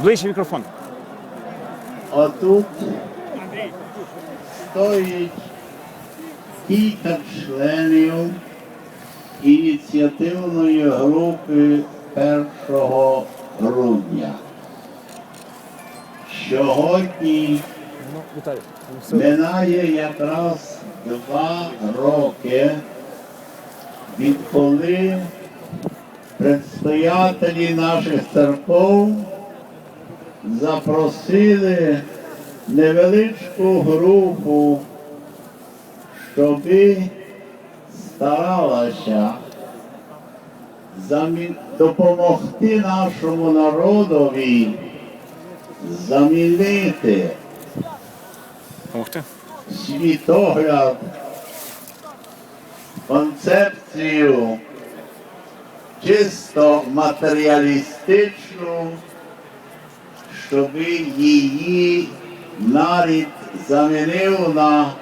Ближче мікрофон. Отут стоїть кілька членів ініціативної групи 1 грудня. Сьогодні минає якраз два роки, відколи предстоятелі наших церков запросили невеличку групу, щоби старалася допомогти нашому народові замінити світогляд, концепцію чисто матеріалістичну, щоб її нарід замінив на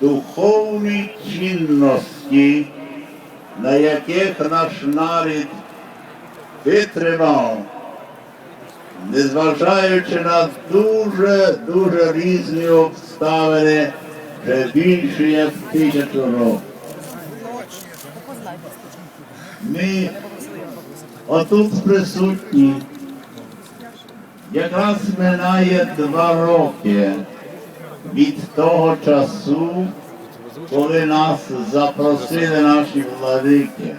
духовні цінності, на яких наш нарід витримав незважаючи на дуже дуже різні обставини, вже більше як тисячу років. Ми отут присутні. Якраз минає два роки від того часу, коли нас запросили наші владики.